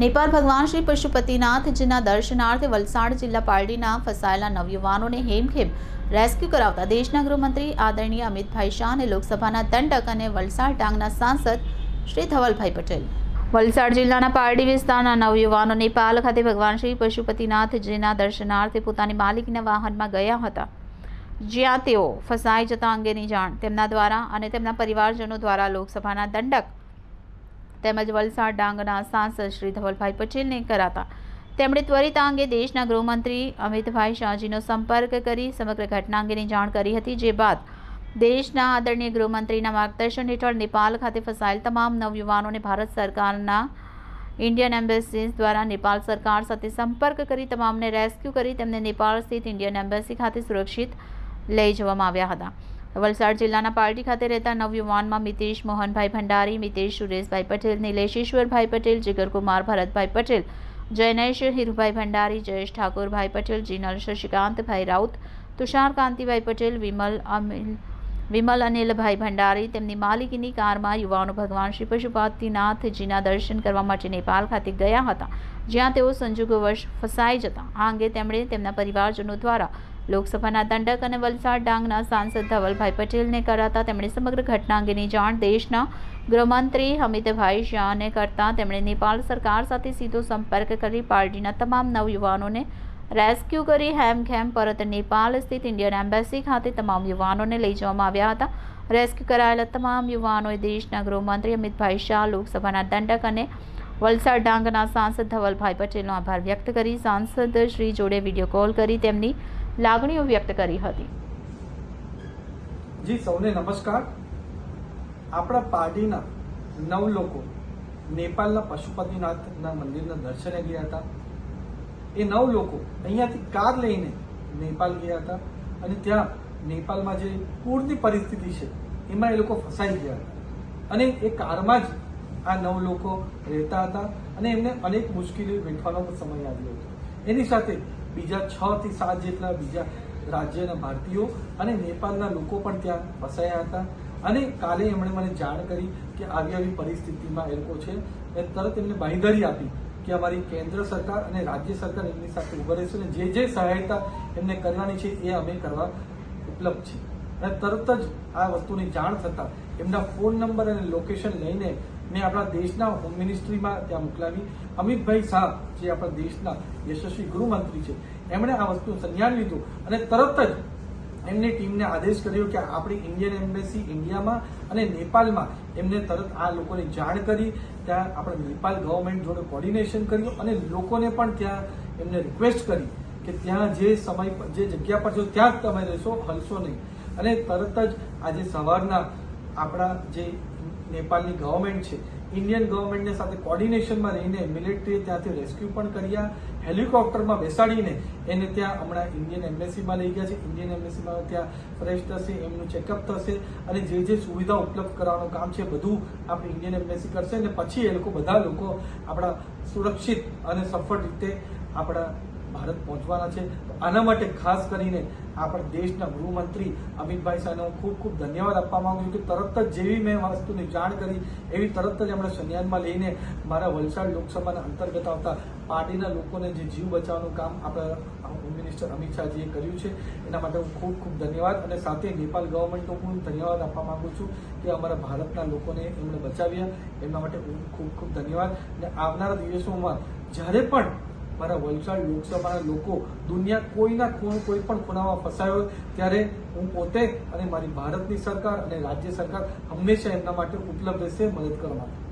નેપાળ ભગવાન શ્રી પશુપતિનાથજીના દર્શનાર્થે વલસાડ જિલ્લા પાલડીના ફસાયેલા નવયુવાનોને હેમખેમ રેસ્ક્યુ કરાવતા દેશના ગૃહમંત્રી આદરણીય અમિતભાઈ શાહ અને લોકસભાના દંડક અને વલસાડ ડાંગના સાંસદ શ્રી ધવલભાઈ પટેલ. વલસાડ જિલ્લાના પારડી વિસ્તારના નવયુવાનો નેપાલ ખાતે ભગવાન શ્રી પશુપતિનાથજીના દર્શનાર્થે પોતાની માલિકીના વાહનમાં ગયા હતા. જ્યાં તેઓ ફસાઈ જતા અંગેની જાણ તેમના દ્વારા અને તેમના પરિવારજનો દ્વારા લોકસભાના દંડક તેમજ વલસાડ ડાંગના સાંસદ શ્રી ધવલભાઈ પટેલને કરાતા. તેમણે ત્વરિત અંગે દેશના ગૃહમંત્રી અમિતભાઈ શાહજીનો સંપર્ક કરી સમગ્ર ઘટના અંગેની જાણ કરી હતી, જે બાદ દેશના આદરણીય ગૃહમંત્રીના માર્ગદર્શન હેઠળ નેપાલ ખાતે ફસાયેલ તમામ નવયુવાનોને ભારત સરકારના ઇન્ડિયન એમ્બેસી દ્વારા નેપાલ સરકાર સાથે સંપર્ક કરી તમામને રેસ્ક્યુ કરી તેમને નેપાળ સ્થિત ઇન્ડિયન એમ્બેસી ખાતે સુરક્ષિત લઈ જવામાં આવ્યા હતા. વલસાડ જિલ્લાના પાર્ટી ખાતે રહેતા નવયુવાનમાં મિતેશ મોહનભાઈ ભંડારી, મિતેશ સુરેશભાઈ પટેલ નિલેશેશ્વરભાઈ પટેલ, જીગરકુમાર ભરતભાઈ પટેલ, જયનેશ હિરુભાઈ ભંડારી, જયેશ ઠાકોરભાઈ પટેલ, જીનલ શશિકાંતભાઈ રાઉત, તુષાર કાંતિભાઈ પટેલ, વિમલ અમિલ વિમલ અનિલભાઈ ભંડારી તેમની માલિકીની કારમાં યુવાનો ભગવાન શ્રી પશુપતિનાથજીના દર્શન કરવા માટે નેપાળ ખાતે ગયા હતા, જ્યાં તેઓ સંજોગોવશ ફસાઈ જતા. આ અંગે તેમણે તેમના પરિવારજનો દ્વારા લોકસભાના દંડક અને વલસાડ ડાંગના સાંસદ ધવલભાઈ પટેલને કરાતા તેમણે સમગ્ર ઘટના અંગેની જાણ દેશના ગૃહમંત્રી હમિતભાઈ શાહને કરતા તેમણે નેપાળ સરકાર સાથે સીધો સંપર્ક કરી પાર્ટીના તમામ નવયુવાનોને રેસ્ક્યુ કરી હેમખેમ પરત નેપાળ સ્થિત ઇન્ડિયન એમ્બેસી ખાતે તમામ યુવાનોને લઈ જવામાં આવ્યા હતા. રેસ્ક્યુ કરાયેલા તમામ યુવાનોએ દેશના ગૃહમંત્રી અમિતભાઈ શાહ, લોકસભાના દંડક અને વલસાડ ડાંગના સાંસદ ધવલભાઈ પટેલનો આભાર વ્યક્ત કરી સાંસદ શ્રી જોડે વીડિયો કોલ કરી તેમની લાગણીઓ વ્યક્ત કરી હતી. જી, સૌને નમસ્કાર. આપણા પાર્ટીના નવ લોકો નેપાળના પશુપતિનાથના મંદિરના દર્શને ગયા હતા. એ નવ લોકો અહીંયાથી કાર લઈને નેપાળ ગયા હતા અને ત્યાં નેપાળમાં જે પૂરની પરિસ્થિતિ છે, એમાં એ લોકો ફસાઈ ગયા હતા. અને એ કારમાં જ આ નવ લોકો રહેતા હતા અને એમને અનેક મુશ્કેલીઓ વેઠવાનો સમય આવ્યો હતો. એની સાથે બીજા છ થી સાત જેટલા બીજા રાજ્યના ભારતીયો અને નેપાળના લોકો પણ ત્યાં ફસાયા હતા. અને કાલે એમણે મને જાણ કરી કે આવી આવી પરિસ્થિતિમાં એ લોકો છે, એ તરત એમને બાંયધરી આપી કે અમારી કેન્દ્ર સરકાર અને રાજ્ય સરકાર એમની સાથે ઊભા રહેશે અને જે જે સહાયતા એમને કરવાની છે એ અમે કરવા ઉપલબ્ધ છે અને તરત જ આ વસ્તુની જાણ થતાં એમના ફોન નંબર અને લોકેશન લઈને મેં આપણા દેશના હોમ મિનિસ્ટ્રીમાં ત્યાં મોકલાવી. અમિતભાઈ શાહ, જે આપણા દેશના યશસ્વી ગૃહમંત્રી છે, એમણે આ વસ્તુ સંજ્ઞાન લીધું અને તરત જ એમની ટીમને આદેશ કર્યો કે આપણી ઇન્ડિયન એમ્બેસી ઇન્ડિયામાં અને નેપાળમાં એમને તરત આ લોકોની જાણ કરી, ત્યાં આપણે નેપાળ ગવર્મેન્ટ જોડે કોર્ડિનેશન કર્યું અને લોકોને પણ ત્યાં એમને રિક્વેસ્ટ કરી કે ત્યાં જે સમય જે જગ્યા પર છો ત્યાં જ તમે રહેશો, હલશો નહીં. અને તરત જ આજે સવારના આપણા જે નેપાળની ગવર્મેન્ટ છે ઇન્ડિયન ગવર્મેન્ટને સાથે કોર્ડિનેશનમાં રહીને મિલિટરીએ ત્યાંથી રેસ્ક્યુ પણ કર્યા. હેલિકોપ્ટરમાં બેસાડીને એને ત્યાં હમણાં ઇન્ડિયન એમ્બેસીમાં લઈ ગયા છે. ઇન્ડિયન એમ્બેસીમાં ત્યાં ફ્રેશ થશે, એમનું ચેકઅપ થશે અને જે જે સુવિધા ઉપલબ્ધ કરાવવાનું કામ છે બધું આપણે ઇન્ડિયન એમ્બેસી કરશે અને પછી એ લોકો બધા લોકો આપણા સુરક્ષિત અને સફળ રીતે આપણા ભારત પહોંચવાના છે. આના માટે ખાસ કરીને આપણા દેશના ગૃહમંત્રી અમિતભાઈ શાહને હું ખૂબ ખૂબ ધન્યવાદ આપવા માંગુ છું કે તરત જ જેવી મેં વસ્તુની જાણ કરી, એવી તરત જ એમણે સંજ્ઞાનમાં લઈને મારા વલસાડ લોકસભાના અંતર્ગત આવતા પાર્ટીના લોકોને જે જીવ બચાવવાનું કામ આપણા હોમ મિનિસ્ટર અમિત શાહજીએ કર્યું છે, એના માટે હું ખૂબ ખૂબ ધન્યવાદ. અને સાથે નેપાલ ગવર્મેન્ટનો પણ ધન્યવાદ આપવા માગું છું કે અમારા ભારતના લોકોને એમણે બચાવ્યા. એમના માટે હું ખૂબ ખૂબ ધન્યવાદ. અને આવનારા દિવસોમાં જ્યારે પણ મારા વલસાડ લોકસભાના લોકો દુનિયા કોઈના ખૂણ કોઈ પણ ખૂણામાં ફસાયો ત્યારે હું પોતે અને મારી ભારતની સરકાર અને રાજ્ય સરકાર હંમેશા એમના માટે ઉપલબ્ધ રહેશે, મદદ કરવા માટે.